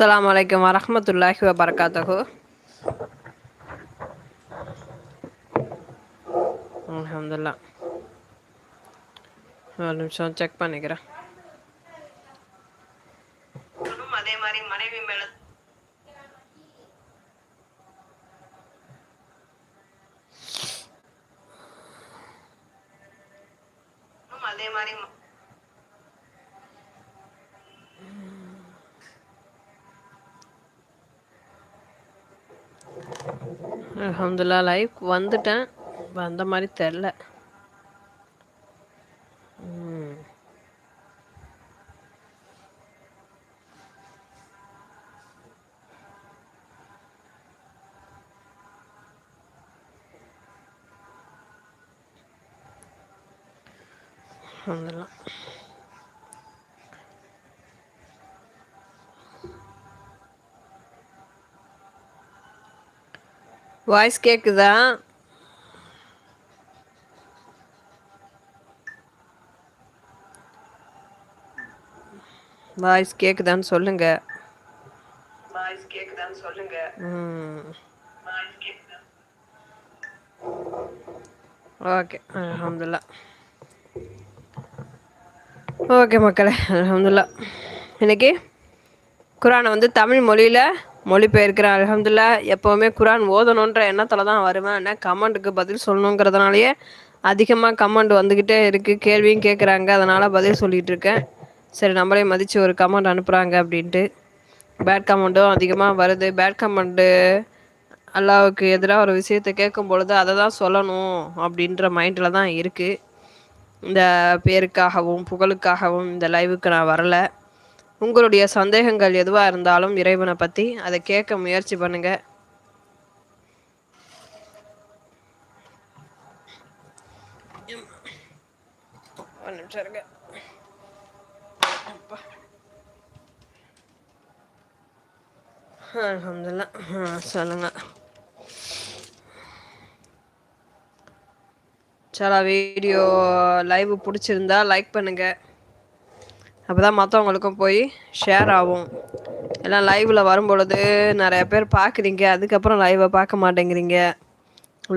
அஸ்லாம் வலைக்கம் வரமத்துல்லாஹி வபர்காத்தகு அலமதுல்லா ஒரு நிமிஷம் செக் பண்ணிக்கிறேன் அதே மாதிரி மனைவி மேல அதே மாதிரி அலமதுல்லா லைவ் வந்துட்டேன். வந்த மாதிரி தெரில. அலமதுல்லா வாய்ஸ் கேக்குதா? வாய்ஸ் கேக்குதான்னு சொல்லுங்க. வாய்ஸ் கேக்குதான்னு சொல்லுங்க. ஓகே அலமதுல்லா ஓகே மக்களே அலமதுல்லா இன்னைக்கு குரானை வந்து தமிழ் மொழியில் மொழிபெயர்க்கிறேன் அலமதுல்லா எப்போவுமே குரான் ஓதணுன்ற எண்ணத்தில் தான் வருவேன். என்ன கமெண்ட்டுக்கு பதில் சொல்லணுங்கிறதுனாலயே அதிகமாக கமெண்ட் வந்துக்கிட்டே இருக்குது கேள்வியும் கேட்குறாங்க அதனால் பதில் சொல்லிகிட்டு இருக்கேன். சரி நம்மளே மதித்து ஒரு கமெண்ட் அனுப்புகிறாங்க அப்படின்ட்டு. பேட் கமெண்ட்டும் அதிகமாக வருது. பேட் கமெண்ட்டு அல்லாவுக்கு எதிராக ஒரு விஷயத்தை கேட்கும் பொழுது அதை தான் சொல்லணும் அப்படின்ற மைண்டில் தான் இருக்குது இந்த பேருக்காகவும் புகழுக்காகவும் இந்த லைவுக்கு நான் வரலை. உங்களுடைய சந்தேகங்கள் எதுவாக இருந்தாலும் இறைவனை பற்றி அதை கேட்க முயற்சி பண்ணுங்க. அலமதுல்லா சொல்லுங்க. சில வீடியோ லைவ் பிடிச்சிருந்தா லைக் பண்ணுங்கள் அப்போ தான் மற்றவங்களுக்கும் போய் ஷேர் ஆகும். எல்லாம் லைவில் வரும்பொழுது நிறைய பேர் பார்க்குறீங்க அதுக்கப்புறம் லைவை பார்க்க மாட்டேங்கிறீங்க.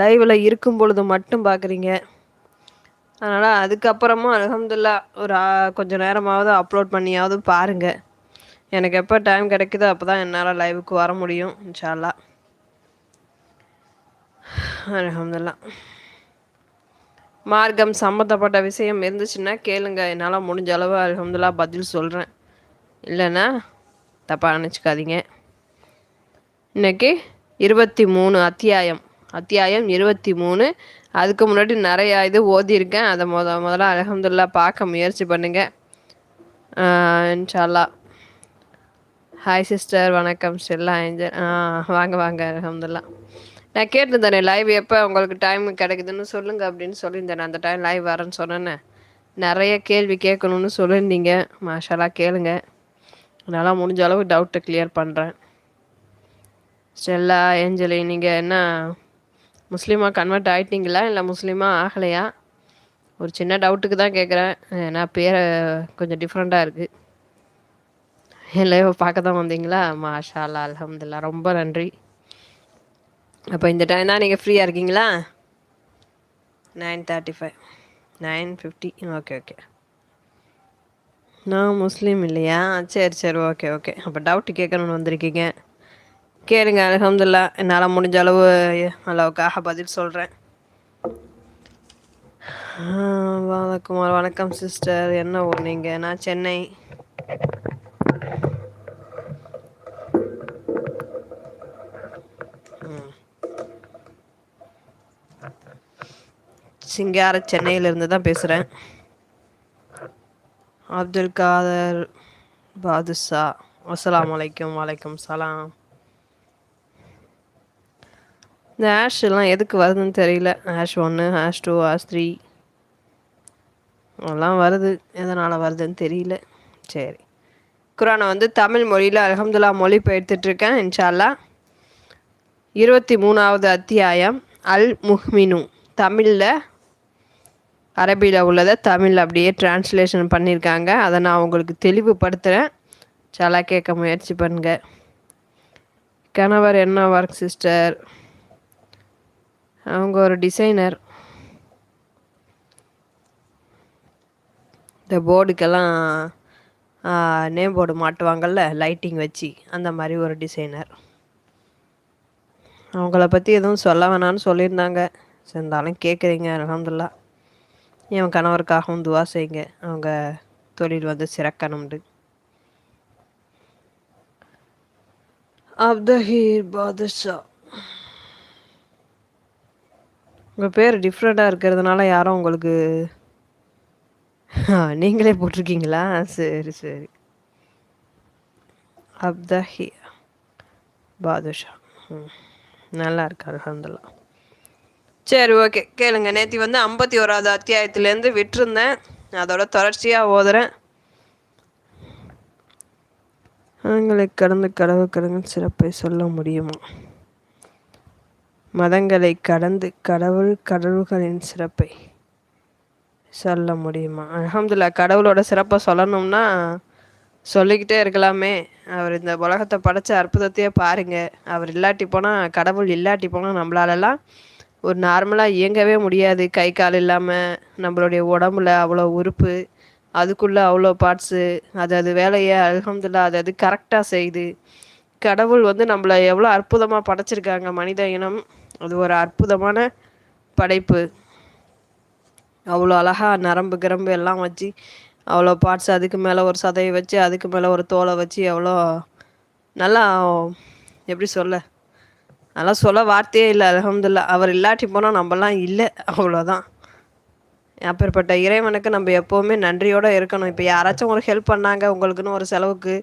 லைவில் இருக்கும் பொழுது மட்டும் பார்க்குறீங்க அதனால் அதுக்கப்புறமும் அலகம்துல்லா ஒரு கொஞ்சம் நேரமாவது அப்லோட் பண்ணியாவது பாருங்கள் எனக்கு எப்போ டைம் கிடைக்குதோ அப்போ தான் என்னால் லைவுக்கு வர முடியும் இன்ஷால்லா அலகம்துல்லா மார்க்கம் சம்மந்தப்பட்ட விஷயம் இருந்துச்சுன்னா கேளுங்க. என்னால் முடிஞ்ச அளவு அலமதுல்லா பதில் சொல்கிறேன் இல்லைன்னா தப்பாக நினச்சிக்காதீங்க. இன்றைக்கி இருபத்தி மூணு அத்தியாயம். அத்தியாயம் இருபத்தி மூணு. அதுக்கு முன்னாடி நிறையா இது ஓதியிருக்கேன். அதை முத முதல்ல அலமதுல்லா பார்க்க முயற்சி பண்ணுங்கள் இன்ஷால்லா. ஹாய் சிஸ்டர் வணக்கம். Stella angel. வாங்க வாங்க. அலமதுல்லா நான் கேட்டிருந்தேனே லைவ் எப்போ உங்களுக்கு டைம் கிடைக்குதுன்னு சொல்லுங்கள் அப்படின்னு சொல்லியிருந்தேன் அந்த டைம் லைவ் வரேன்னு சொன்னேன்னே நிறைய கேள்வி கேட்கணுன்னு சொல்லியிருந்தீங்க. மாஷாலாக கேளுங்க. அதனால் முடிஞ்ச அளவு டவுட்டை கிளியர் பண்ணுறேன் ஸ்டெல்லா ஏஞ்சலி நீங்கள் என்ன முஸ்லீமாக கன்வெர்ட் ஆகிட்டீங்களா இல்லை முஸ்லீமாக ஆகலையா? ஒரு சின்ன டவுட்டுக்கு தான் கேட்குறேன். ஏன்னா பேரை கொஞ்சம் டிஃப்ரெண்ட்டாக இருக்குது என் லைவை பார்க்க தான் வந்தீங்களா? மாஷாலா அலமதுல்லா ரொம்ப நன்றி. அப்போ இந்த டைம் தான் நீங்கள் ஃப்ரீயாக இருக்கீங்களா? Nine thirty five nine fifty okay okay நான் முஸ்லீம் இல்லையா? சரி சரி ஓகே ஓகே அப்போ டவுட்டு கேட்கணுன்னு வந்திருக்கீங்க. கேளுங்க அலமதுல்லா என்னால் முடிஞ்ச அளவு அளவுக்காக பதில் சொல்கிறேன் வணக்கம் வணக்கம் சிஸ்டர் என்ன ஊர் நீங்கள் நான் சென்னை. சிங்கார சென்னையிலேருந்து தான் பேசுகிறேன் அப்துல் காதர் பாதுஷா. அஸ்லாம் வலைக்கம் வலைக்கம் சலாம். இந்த ஆஷ் எல்லாம் எதுக்கு வருதுன்னு தெரியல. ஆஷ் ஒன்று ஆஷ் டூ ஆஷ் த்ரீ. அதெல்லாம் வருது. எதனால் வருதுன்னு தெரியல. சரி. குரானை வந்து தமிழ் மொழியில் அலமதுல்லா மொழி பெயர்த்துட்ருக்கேன் இன்ஷால்லா இருபத்தி மூணாவது அத்தியாயம் அல் முஹ்மினு தமிழில் அரபியில் உள்ளதை தமிழ் அப்படியே டிரான்ஸ்லேஷன் பண்ணியிருக்காங்க அதை நான் உங்களுக்கு தெளிவுபடுத்துகிறேன் சலா கேட்க முயற்சி பண்ணுங்க. கணவர் என்ன ஒர்க் சிஸ்டர் அவங்க ஒரு டிசைனர் இந்த போர்டுக்கெல்லாம் நேம் போர்டு மாட்டுவாங்கள்ல லைட்டிங் வச்சு. அந்த மாதிரி ஒரு டிசைனர் அவங்கள பற்றி எதுவும் சொல்ல வேணான்னு சொல்லியிருந்தாங்க. இருந்தாலும் கேட்குறீங்க அலமதுல்லா என் கணவருக்காகவும் துவா செய்யுங்க. அவங்க தொழில் வந்து சிறக்கணும்னு. அப்தஹீர் பாதுஷா. உங்கள் பேர் டிஃப்ரெண்ட்டாக இருக்கிறதுனால யாரும் உங்களுக்கு நீங்களே போட்டிருக்கீங்களா? சரி சரி. அப்தஹி பாதுஷா. ம் நல்லா இருக்கு அலமதுல்லா சரி ஓகே. கேளுங்க. நேற்று வந்து ஐம்பத்தி ஓராவது அத்தியாயத்திலேருந்து விட்டுருந்தேன். அதோட தொடர்ச்சியாக ஓதுறேன். மதங்களை கடந்து கடவுள் கடவுள் சிறப்பை சொல்ல முடியுமா? மதங்களை கடந்து கடவுள் கடவுள்களின் சிறப்பை சொல்ல முடியுமா? அலமதுல்லா கடவுளோட சிறப்பை சொல்லணும்னா சொல்லிக்கிட்டே இருக்கலாமே. அவர் இந்த உலகத்தை படைச்ச அற்புதத்தையே பாருங்க. அவர் இல்லாட்டி போனால் கடவுள் இல்லாட்டி போனால் நம்மளாலலாம் ஒரு நார்மலாக இயங்கவே முடியாது. கை கால் இல்லாமல் நம்மளுடைய உடம்புல அவ்வளோ உறுப்பு. அதுக்குள்ளே அவ்வளோ பார்ட்ஸு அது அது வேலையை அலகம்துல்லா அது அது கரெக்டாக செய்யுது கடவுள் வந்து நம்மளை எவ்வளோ அற்புதமாக படைச்சிருக்காங்க. மனித இனம் அது ஒரு அற்புதமான படைப்பு. அவ்வளோ அழகாக நரம்பு கிரம்பு எல்லாம் வச்சு அவ்வளோ பார்ட்ஸ் அதுக்கு மேலே ஒரு சதையை வச்சு அதுக்கு மேலே ஒரு தோலை வச்சு எவ்வளோ நல்லா எப்படி சொல்ல? அதெல்லாம் சொல்ல வார்த்தையே இல்லை அலமதுல்லா அவர் இல்லாட்டி போனால் நம்மலாம் இல்லை அவ்வளோதான் அப்பேற்பட்ட இறைவனுக்கு நம்ம எப்போவுமே நன்றியோடு இருக்கணும். இப்போ யாராச்சும் உங்களுக்கு ஹெல்ப் பண்ணாங்க உங்களுக்குன்னு ஒரு செலவுக்கு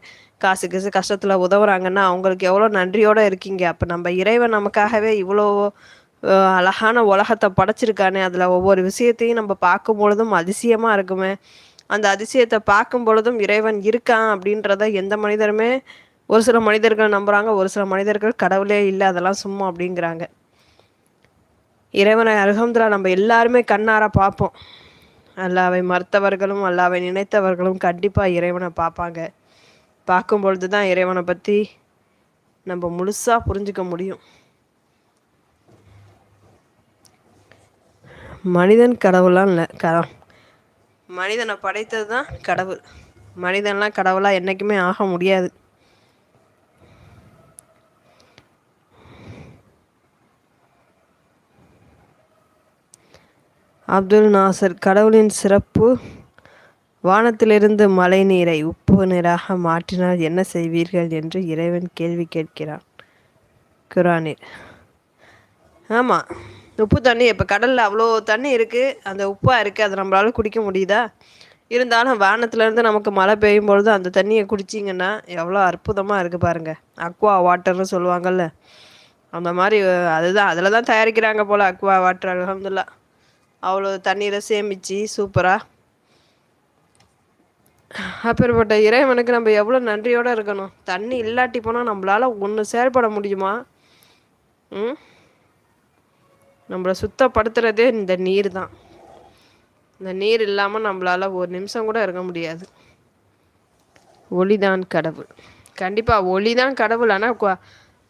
காசு கிசு கஷ்டத்தில் உதவுறாங்கன்னா அவங்களுக்கு எவ்வளோ நன்றியோடு இருக்கீங்க? அப்போ நம்ம இறைவன் நமக்காகவே இவ்வளோ அழகான உலகத்தை படைச்சிருக்கானே அதில் ஒவ்வொரு விஷயத்தையும் நம்ம பார்க்கும் பொழுதும் அதிசயமாக இருக்குமே. அந்த அதிசயத்தை பார்க்கும் பொழுதும் இறைவன் இருக்கான் அப்படின்றத எந்த மனிதருமே ஒரு சில மனிதர்கள் நம்புகிறாங்க ஒரு சில மனிதர்கள் கடவுளே இல்லை அதெல்லாம் சும்மா அப்படிங்கிறாங்க. இறைவனை அலகம்துல்லா நம்ம எல்லாருமே கண்ணார பார்ப்போம். அல்லாவை மறுத்தவர்களும் அல்லாவை நினைத்தவர்களும் கண்டிப்பாக இறைவனை பார்ப்பாங்க. பார்க்கும் பொழுது தான் இறைவனை பற்றி நம்ம முழுசாக புரிஞ்சுக்க முடியும். மனிதன் கடவுளாம் இல்லை க மனிதனை படைத்தது தான் கடவுள். மனிதன்லாம் கடவுளாக என்றைக்குமே ஆக முடியாது. அப்துல் நாசர் கடவுளின் சிறப்பு. வானத்திலிருந்து மழை நீரை உப்பு நீராக மாற்றினால் என்ன செய்வீர்கள் என்று இறைவன் கேள்வி கேட்கிறான். குரானில். ஆமாம் உப்பு தண்ணி இப்போ கடலில் அவ்வளோ தண்ணி இருக்குது அந்த உப்பாக இருக்குது அதை நம்மளால் குடிக்க முடியுதா? இருந்தாலும் வானத்துலேருந்து நமக்கு மழை பெய்யும் பொழுது அந்த தண்ணியை குடிச்சிங்கன்னா எவ்வளோ அற்புதமாக இருக்குது பாருங்கள் அக்வா வாட்டர்னு சொல்லுவாங்கள்ல அந்த மாதிரி அதுதான் அதில் தான் தயாரிக்கிறாங்க போல் அக்வா வாட்டர் அலமதுல்லா அவ்வளோ தண்ணீரை சேமித்து சூப்பராக அப்பேற்பட்ட இறைவனுக்கு நம்ம எவ்வளோ நன்றியோடு இருக்கணும். தண்ணி இல்லாட்டி போனால் நம்மளால் ஒன்று செயல்பட முடியுமா? ம்? நம்மளை சுத்தப்படுத்துகிறதே இந்த நீர் தான் இந்த நீர் இல்லாமல் நம்மளால் ஒரு நிமிஷம் கூட இருக்க முடியாது. ஒளிதான் கடவுள். கண்டிப்பாக ஒளி தான் கடவுள்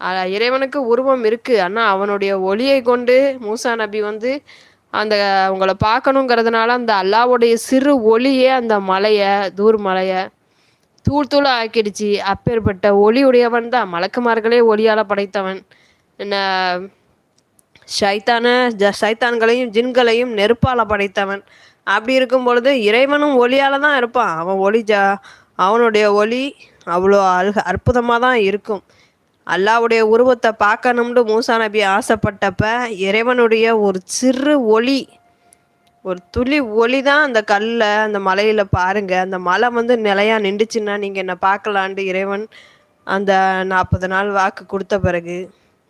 ஆனால் இறைவனுக்கு உருவம் இருக்குது ஆனால் அவனுடைய ஒளியை கொண்டு மூசா நபி வந்து அந்த அவங்கள பார்க்கணுங்கிறதுனால அந்த அல்லாவுடைய சிறு ஒளியே அந்த மலையை தூர் மலையை தூள் தூள் ஆக்கிடுச்சு. அப்பேற்பட்ட ஒளி உடையவன் தான். மலக்குமார்களே ஒளியால் படைத்தவன். என்ன சைத்தான ஜ சைத்தான்களையும் ஜின்களையும் நெருப்பால் படைத்தவன். அப்படி இருக்கும் பொழுது இறைவனும் ஒளியால் தான் இருப்பான். அவன் ஒளி ஜா அவனுடைய ஒளி அவ்வளோ அழு அற்புதமாக தான் இருக்கும். அல்லாவுடைய உருவத்தை பார்க்கணும்னு மூசா நபி ஆசைப்பட்டப்ப இறைவனுடைய ஒரு சிறு ஒளி ஒரு துளி ஒளி தான் அந்த கல்லில் அந்த மலையில் பாருங்க. அந்த மலை வந்து நிலையா நின்றுச்சுன்னா நீங்கள் என்னை பார்க்கலான்ட்டு இறைவன் அந்த நாற்பது நாள் வாக்கு கொடுத்த பிறகு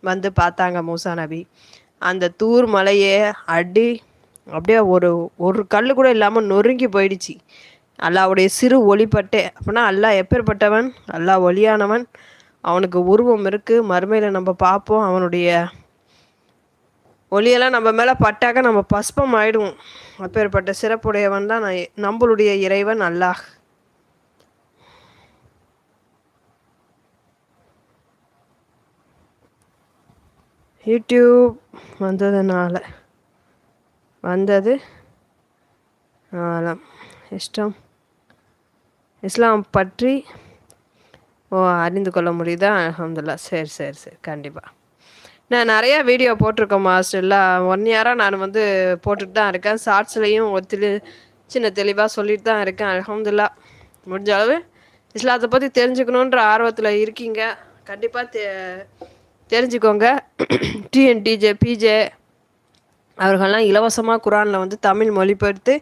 வந்து பார்த்தாங்க மூசா நபி. அந்த தூர் மலையே அடி அப்படியே ஒரு ஒரு கல் கூட இல்லாமல் நொறுங்கி போயிடுச்சு. அல்லாவுடைய சிறு ஒளிப்பட்டே. அப்படின்னா அல்லா எப்பேற்பட்டவன் அல்லா ஒளியானவன். அவனுக்கு உருவம் இருக்குது மறுமையில் நம்ம பார்ப்போம். அவனுடைய ஒளியெல்லாம் நம்ம மேலே பட்டாக்க நம்ம பஸ்பம் ஆயிடுவோம். அப்பேற்பட்ட சிறப்புடையவன் தான் நம்மளுடைய இறைவன் அல்லாஹ். யூடியூப் வந்ததுனால வந்தது நாலாம் இஷ்டம். இஸ்லாம் பற்றி ஓ அறிந்து கொள்ள முடியுதா? அலமதுல்லா சரி சரி சரி. கண்டிப்பாக நான் நிறையா வீடியோ போட்டிருக்கேன் மாஸ்டர்லாம் ஒன் இயராக நான் வந்து போட்டுட்டு தான் இருக்கேன். ஷார்ட்ஸ்லேயும் ஒரு தெளி சின்ன தெளிவாக சொல்லிட்டு தான் இருக்கேன். அலமதுல்லா முடிஞ்ச அளவு இஸ்லாத்தை பற்றி தெரிஞ்சுக்கணுன்ற ஆர்வத்தில் இருக்கீங்க. கண்டிப்பாக தெ தெரிஞ்சுக்கோங்க. டிஎன்டிஜே பிஜே அவர்கள்லாம் இலவசமாக குரானில் வந்து தமிழ் மொழிபெயர்த்து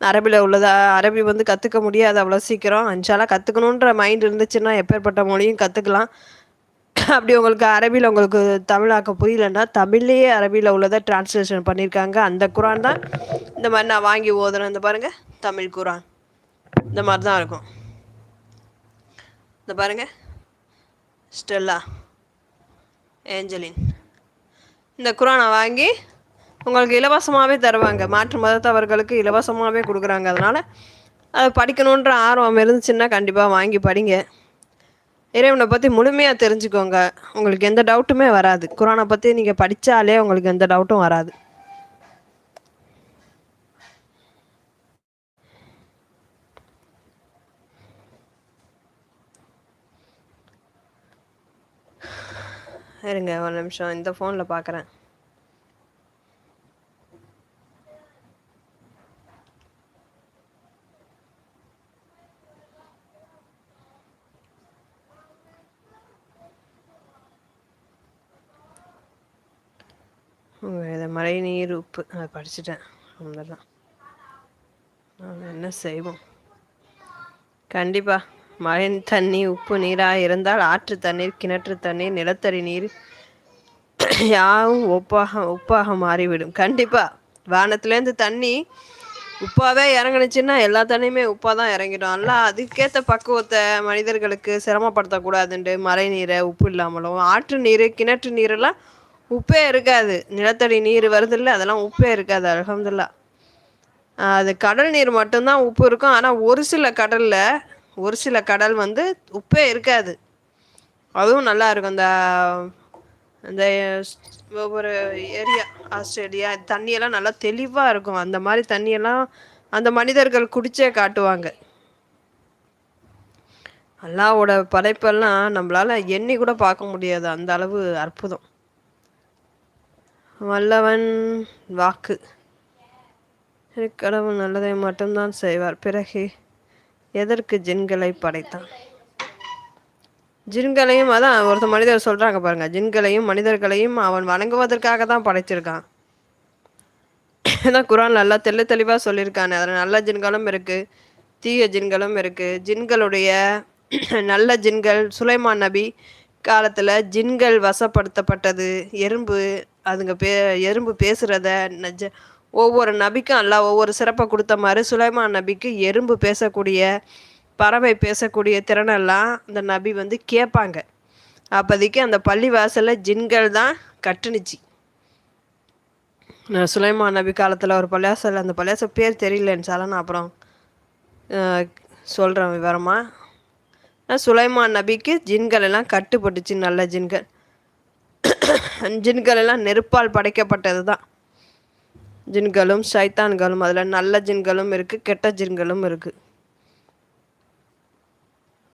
அரபியில் உள்ளதா அரபி வந்து கற்றுக்க முடியாது அவ்வளோ சீக்கிரம். அஞ்சாலாக கற்றுக்கணுன்ற மைண்ட் இருந்துச்சுன்னா எப்பேற்பட்ட மொழியும் கற்றுக்கலாம் அப்படி உங்களுக்கு அரபியில் உங்களுக்கு தமிழாக்க புரியலன்னா தமிழ்லேயே அரபியில் உள்ளதை டிரான்ஸ்லேஷன் பண்ணியிருக்காங்க அந்த குரான் தான். இந்த மாதிரி நான் வாங்கி ஓதுறேன். இந்த பாருங்கள் தமிழ் குரான். இந்த மாதிரி தான் இருக்கும். இந்த பாருங்கள் ஸ்டெல்லா ஏஞ்சலின். இந்த குரானை வாங்கி உங்களுக்கு இலவசமாகவே தருவாங்க. மாற்று மதத்தவர்களுக்கு இலவசமாகவே கொடுக்குறாங்க. அதனால் அது படிக்கணுன்ற ஆர்வம் இருந்துச்சுன்னா கண்டிப்பாக வாங்கி படிங்க. இறைவனை பற்றி முழுமையாக தெரிஞ்சுக்கோங்க. உங்களுக்கு எந்த டவுட்டுமே வராது. குரானை பற்றி நீங்கள் படித்தாலே உங்களுக்கு எந்த டவுட்டும் வராது. இருங்க ஒரு நிமிஷம். இந்த ஃபோனில் பார்க்குறேன் இதை மழை நீர் உப்பு அதை படிச்சுட்டேன். அவ்வளோதான் நாம் என்ன செய்வோம்? கண்டிப்பாக மழை தண்ணி உப்பு நீராக இருந்தால் ஆற்று தண்ணீர் கிணற்று தண்ணீர் நிலத்தடி நீர் யாவும் உப்பாக உப்பாக மாறிவிடும். கண்டிப்பாக வானத்துலேருந்து தண்ணி உப்பாவே இறங்குனுச்சுன்னா எல்லா தண்ணியுமே உப்பாக தான் இறங்கிடும். நல்லா அதுக்கேற்ற பக்குவத்தை மனிதர்களுக்கு சிரமப்படுத்தக்கூடாதுண்டு. மழை நீரை உப்பு இல்லாமலும். ஆற்று நீர் கிணற்று நீரெல்லாம் உப்பே இருக்காது. நிலத்தடி நீர் வருது இல்லை அதெல்லாம் உப்பே இருக்காது அலகம்துல்லா அது கடல் நீர் மட்டும்தான் உப்பு இருக்கும். ஆனால் ஒரு சில கடலில் ஒரு சில கடல் வந்து உப்பே இருக்காது. அதுவும் நல்லா இருக்கும். இந்த இந்த ஒவ்வொரு ஏரியா ஆஸ்திரேலியா தண்ணியெல்லாம் நல்லா தெளிவாக இருக்கும். அந்த மாதிரி தண்ணியெல்லாம் அந்த மனிதர்கள் குடிச்சே காட்டுவாங்க. அல்லாவோட படைப்பெல்லாம் நம்மளால் எண்ணி கூட பார்க்க முடியாது. அந்த அளவு அற்புதம். வல்லவன் வாக்கு. கடவுள் நல்லதை மட்டும்தான் செய்வார். பிறகு எதற்கு ஜின்களை படைத்தான்? ஜின்களையும் அதான் ஒருத்தர் மனிதர் சொல்கிறாங்க பாருங்க. ஜின்களையும் மனிதர்களையும் அவன் வணங்குவதற்காக தான் படைச்சிருக்கான். ஏன்னா குரான் நல்லா தெல்ல தெளிவாக சொல்லியிருக்கானே. அதில் நல்ல ஜின்களும் இருக்குது தீய ஜின்களும் இருக்குது ஜின்களுடைய நல்ல ஜின்கள் சுலைமான் நபி காலத்தில் ஜின்கள் வசப்படுத்தப்பட்டது. எறும்பு அதுங்க பே எறும்பு பேசுகிறத நஜ ஒவ்வொரு நபிக்கும் அல்ல ஒவ்வொரு சிறப்பை கொடுத்த மாதிரி சுலைமான் நபிக்கு எறும்பு பேசக்கூடிய பறவை பேசக்கூடிய திறனெல்லாம் அந்த நபி வந்து கேட்பாங்க. அப்போதைக்கு அந்த பள்ளி வாசலில் ஜின்கள் தான் கட்டுனுச்சு. சுலைமான் நபி காலத்தில் ஒரு பள்ளியாசல் அந்த பள்ளியாசல் பேர் தெரியலன்னு சால நான் அப்புறம் சொல்கிறேன் விவரமாக சுலைமான் நபிக்கு ஜின்கள் எல்லாம் கட்டுப்பட்டுச்சு நல்ல ஜின்கள். ஜின்கள் எல்லாம் நெருப்பால் படைக்கப்பட்டது தான் ஜின்களும் சைத்தான்களும் அதில் நல்ல ஜின்களும் இருக்குது கெட்ட ஜின்களும் இருக்குது